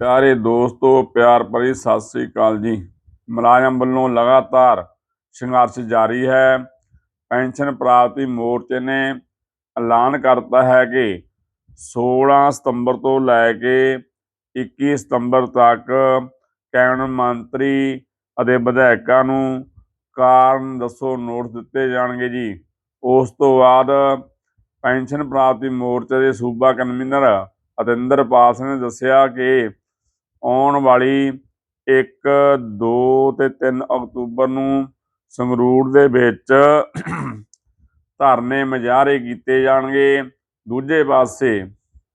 ਪਿਆਰੇ ਦੋਸਤੋ, ਪਿਆਰ ਭਰੀ ਸਤਿ ਸ੍ਰੀ ਅਕਾਲ ਜੀ। ਮੁਲਾਜ਼ਮ ਵੱਲੋਂ ਲਗਾਤਾਰ ਸੰਘਰਸ਼ ਜਾਰੀ ਹੈ। ਪੈਨਸ਼ਨ ਪ੍ਰਾਪਤੀ ਮੋਰਚੇ ਨੇ ਐਲਾਨ ਕਰਤਾ ਹੈ ਕਿ 16 ਸਤੰਬਰ ਤੋਂ ਲੈ ਕੇ 21 ਸਤੰਬਰ ਤੱਕ ਕੈਬਨਿਟ ਮੰਤਰੀ ਅਤੇ ਵਿਧਾਇਕਾਂ ਨੂੰ ਕਾਰਨ ਦੱਸੋ ਨੋਟਿਸ ਦਿੱਤੇ ਜਾਣਗੇ ਜੀ। ਉਸ ਤੋਂ ਬਾਅਦ ਪੈਨਸ਼ਨ ਪ੍ਰਾਪਤੀ ਮੋਰਚੇ ਦੇ ਸੂਬਾ ਕਨਵੀਨਰ ਅਤਿੰਦਰਪਾਲ ਸਿੰਘ ਨੇ ਦੱਸਿਆ ਕਿ ਆਉਣ ਵਾਲੀ 1 2 ਤੇ 3 ਅਕਤੂਬਰ ਨੂੰ ਸੰਗਰੂਰ ਦੇ ਵਿੱਚ ਧਰਨੇ ਮੁਜ਼ਾਹਰੇ ਕੀਤੇ ਜਾਣਗੇ। ਦੂਜੇ ਪਾਸੇ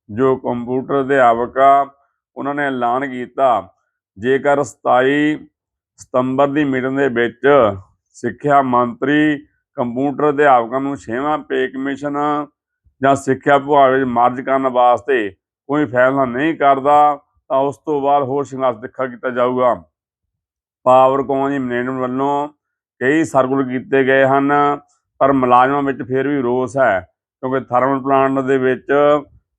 ਜੋ ਕੰਪਿਊਟਰ ਅਧਿਆਪਕ ਆ, ਉਹਨਾਂ ਨੇ ਐਲਾਨ ਕੀਤਾ, ਜੇਕਰ 27 ਸਤੰਬਰ ਦੀ ਮੀਟਿੰਗ ਦੇ ਵਿੱਚ ਸਿੱਖਿਆ ਮੰਤਰੀ ਕੰਪਿਊਟਰ ਅਧਿਆਪਕਾਂ ਨੂੰ 6ਵਾਂ ਪੇ ਕਮਿਸ਼ਨ ਜਾਂ ਸਿੱਖਿਆ ਵਿਭਾਗ ਵਿੱਚ ਮਰਜ ਕਰਨ ਵਾਸਤੇ ਕੋਈ ਫੈਸਲਾ ਨਹੀਂ ਕਰਦਾ ਤਾਂ ਉਸ ਤੋਂ ਬਾਅਦ ਹੋਰ ਸੰਘਰਸ਼ ਤਿੱਖਾ ਕੀਤਾ ਜਾਊਗਾ। ਪਾਵਰਕੌਮ ਦੀ ਮੈਨੇਜਮੈਂਟ ਵੱਲੋਂ ਕਈ ਸਰਕੂਲਰ ਕੀਤੇ ਗਏ ਹਨ, ਪਰ ਮੁਲਾਜ਼ਮਾਂ ਵਿੱਚ ਫਿਰ ਵੀ ਰੋਸ ਹੈ, ਕਿਉਂਕਿ ਥਰਮਲ ਪਲਾਂਟ ਦੇ ਵਿੱਚ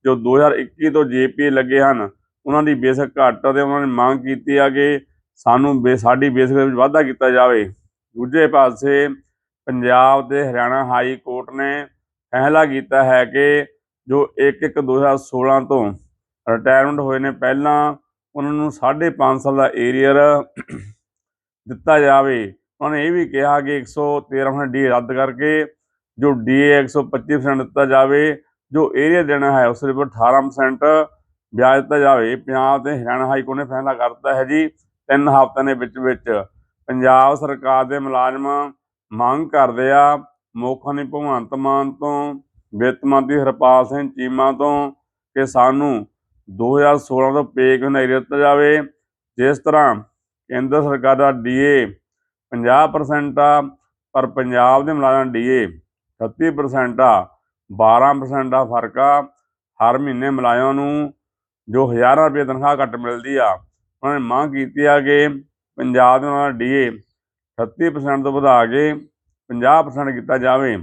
ਜੋ 2021 ਤੋਂ ਜੀਪੀ ਲੱਗੇ ਹਨ, ਉਹਨਾਂ ਦੀ ਬੇਸਕ ਘੱਟ ਤੇ ਉਹਨਾਂ ਨੇ ਮੰਗ ਕੀਤੀ ਆ ਕਿ ਸਾਨੂੰ ਬੇ, ਸਾਡੀ ਬੇਸਕ ਵਿੱਚ ਵਾਧਾ ਕੀਤਾ ਜਾਵੇ। ਦੂਜੇ ਪਾਸੇ ਪੰਜਾਬ ਤੇ ਹਰਿਆਣਾ ਹਾਈ ਕੋਰਟ ਨੇ ਫੈਸਲਾ ਕੀਤਾ ਹੈ ਕਿ ਜੋ 1 1 2016 ਤੋਂ ਰਿਟਾਇਰਮੈਂਟ ਹੋਏ ਨੇ, ਪਹਿਲਾਂ ਉਹਨਾਂ ਨੂੰ 5.5 ਸਾਲ ਦਾ ਏਰੀਅਰ ਦਿੱਤਾ ਜਾਵੇ। ਉਹਨਾਂ ਨੇ ਇਹ ਵੀ ਕਿਹਾ ਕਿ 113% ਡੀ ਰੱਦ ਕਰਕੇ ਜੋ ਡੀਏ 125% ਦਿੱਤਾ ਜਾਵੇ। ਜੋ ਏਰੀਆ ਦੇਣਾ ਹੈ, ਉਸ ਦੇ ਉੱਪਰ 18% ਵਿਆਜ ਦਿੱਤਾ ਜਾਵੇ। ਪੰਜਾਬ ਤੇ ਹਰਿਆਣਾ ਹਾਈ ਕੋਰਟ ਨੇ ਫੈਸਲਾ ਕਰਤਾ ਹੈ ਜੀ, ਤਿੰਨ ਹਫ਼ਤਿਆਂ ਦੇ ਵਿੱਚ ਵਿੱਚ। ਪੰਜਾਬ ਸਰਕਾਰ ਦੇ ਮੁਲਾਜ਼ਮ ਮੰਗ ਕਰਦੇ ਆ, ਮੁੱਖ ਨੇ ਭਗਵੰਤ ਮਾਨ ਤੋਂ ਵਿੱਤ ਮੰਤਰੀ ਹਰਪਾਲ ਸਿੰਘ ਚੀਮਾ ਤੋਂ ਕਿ ਸਾਨੂੰ 2016 ਤੋਂ ਪੇ ਕਿਉਂ ਨਹੀਂ ਦਿੱਤਾ ਜਾਵੇ। ਜਿਸ ਤਰ੍ਹਾਂ ਕੇਂਦਰ ਸਰਕਾਰ ਦਾ ਡੀਏ 50% ਆ, ਪਰ ਪੰਜਾਬ ਦੇ ਮੁਲਾਜ਼ਮ ਡੀਏ 36% ਆ 12% ਦਾ ਫ਼ਰਕ ਆ। ਹਰ ਮਹੀਨੇ ਮੁਲਾਜ਼ਮਾਂ ਨੂੰ ਜੋ ਹਜ਼ਾਰਾਂ ਰੁਪਏ ਤਨਖਾਹ ਘੱਟ ਮਿਲਦੀ ਆ, ਉਹਨਾਂ ਨੇ ਮੰਗ ਕੀਤੀ ਆ ਕਿ ਪੰਜਾਬ ਦੇ ਨਾਲ ਡੀਏ 36% ਤੋਂ ਵਧਾ ਕੇ 50% ਕੀਤਾ ਜਾਵੇ।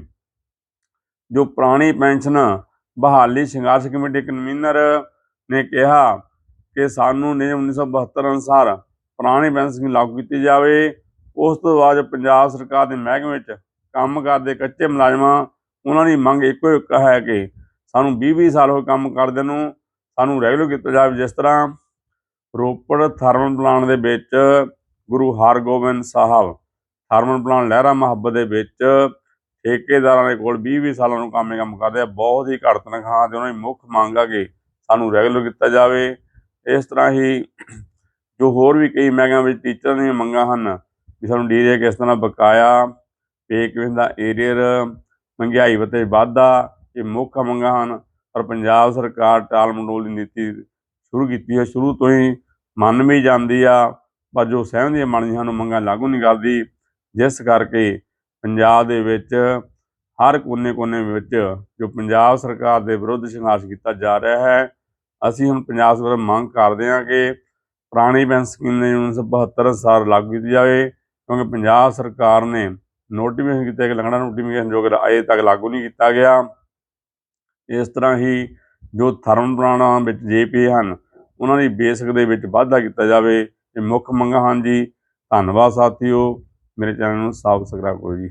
ਜੋ ਪੁਰਾਣੀ ਪੈਨਸ਼ਨ ਬਹਾਲੀ ਸੰਘਰਸ਼ ਕਮੇਟੀ ਕਨਵੀਨਰ ਨੇ ਕਿਹਾ ਕਿ ਸਾਨੂੰ ਨਿਯਮ 1972 ਅਨੁਸਾਰ ਪੁਰਾਣੀ ਪੈਨਸ਼ਨ ਲਾਗੂ ਕੀਤੀ ਜਾਵੇ। ਉਸ ਤੋਂ ਬਾਅਦ ਪੰਜਾਬ ਸਰਕਾਰ ਦੇ ਮਹਿਕਮੇ ਵਿੱਚ ਕੰਮ ਕਰਦੇ ਕੱਚੇ ਮੁਲਾਜ਼ਮਾਂ, ਉਹਨਾਂ ਦੀ ਮੰਗ ਇੱਕੋ ਇੱਕ ਹੈ ਕਿ ਸਾਨੂੰ 20-20 ਸਾਲ ਹੋ ਕੰਮ ਕਰਦੇ ਨੂੰ ਸਾਨੂੰ ਰੈਗੂਲਰ ਕੀਤਾ ਜਾਵੇ। ਜਿਸ ਤਰ੍ਹਾਂ ਰੋਪੜ ਥਰਮਲ ਪਲਾਂਟ ਦੇ ਵਿੱਚ ਗੁਰੂ ਹਰਗੋਬਿੰਦ ਸਾਹਿਬ ਥਰਮਲ ਪਲਾਂਟ ਲਹਿਰਾ ਮੁਹੱਬਤ ਦੇ ਵਿੱਚ ਠੇਕੇਦਾਰਾਂ ਦੇ ਕੋਲ 20-20 ਸਾਲਾਂ ਨੂੰ ਕੰਮ ਹੀ ਕੰਮ ਕਰਦੇ ਆ। ਬਹੁਤ ਹੀ ਘੱਟ ਤਨਖਾਹ ਤੇ ਉਹਨਾਂ ਦੀ ਮੁੱਖ ਮੰਗ ਆ ਕਿ ਸਾਨੂੰ ਰੈਗੂਲਰ ਕੀਤਾ ਜਾਵੇ। ਇਸ ਤਰ੍ਹਾਂ ਹੀ ਜੋ ਹੋਰ ਵੀ ਕਈ ਮਹਿਕਮਿਆਂ ਵਿੱਚ ਟੀਚਰਾਂ ਦੀਆਂ ਮੰਗਾਂ ਹਨ, ਵੀ ਸਾਨੂੰ ਡੀਏ ਕਿਸ ਤਰ੍ਹਾਂ ਬਕਾਇਆ ਪੇ ਕਿਵੇਂ ਦਾ ਏਰੀਅਰ, ਮਹਿੰਗਾਈ ਭੱਤੇ ਵਾਧਾ, ਇਹ ਮੁੱਖ ਮੰਗਾਂ ਹਨ। ਪਰ ਪੰਜਾਬ ਸਰਕਾਰ ਟਾਲ ਮਟੋਲ ਦੀ ਨੀਤੀ ਸ਼ੁਰੂ ਕੀਤੀ ਹੈ। ਸ਼ੁਰੂ ਤੋਂ ਹੀ ਮੰਨ ਵੀ ਜਾਂਦੀ ਆ, ਪਰ ਜੋ ਸਹਿਮਦੀਆਂ ਮੰਨਦੀਆਂ ਹਨ ਉਹ ਮੰਗਾਂ ਲਾਗੂ ਨਹੀਂ ਕਰਦੀ, ਜਿਸ ਕਰਕੇ ਪੰਜਾਬ ਦੇ ਵਿੱਚ ਹਰ ਕੋਨੇ-ਕੋਨੇ ਵਿੱਚ ਜੋ ਪੰਜਾਬ ਸਰਕਾਰ ਦੇ ਵਿਰੁੱਧ ਸੰਘਰਸ਼ ਕੀਤਾ ਜਾ ਰਿਹਾ ਹੈ ਅਸੀਂ ਹੁਣ ਪੰਜਾਬ ਸਰਕਾਰ ਮੰਗ ਕਰਦੇ ਹਾਂ ਕਿ ਪੁਰਾਣੀ ਪੈਨਸ਼ਨ ਸਕੀਮ ਨੇ 1972 ਸਾਲ ਲਾਗੂ ਕੀਤੀ ਜਾਵੇ, ਕਿਉਂਕਿ ਪੰਜਾਬ ਸਰਕਾਰ ਨੇ ਨੋਟੀਫਿਕੇਸ਼ਨ ਕੀਤਾ ਕਿ ਲੰਗੜਾ ਨੋਟੀਫਿਕੇਸ਼ਨ ਜੋ ਕਿ ਅਜੇ ਤੱਕ ਲਾਗੂ ਨਹੀਂ ਕੀਤਾ ਗਿਆ। ਇਸ ਤਰ੍ਹਾਂ ਹੀ ਜੋ ਥਰਮਲ ਪਲਾਂਟਾਂ ਵਿੱਚ ਜੇਪੀ ਹਨ, ਉਹਨਾਂ ਦੀ ਬੇਸਿਕ ਦੇ ਵਿੱਚ ਵਾਧਾ ਕੀਤਾ ਜਾਵੇ। ਇਹ ਮੁੱਖ ਮੰਗਾਂ ਹਨ ਜੀ। ਧੰਨਵਾਦ ਸਾਥੀਓ। ਮੇਰੇ ਚੈਨਲ ਨੂੰ ਸਬਸਕ੍ਰਾਈਬ ਕਰੋ ਜੀ।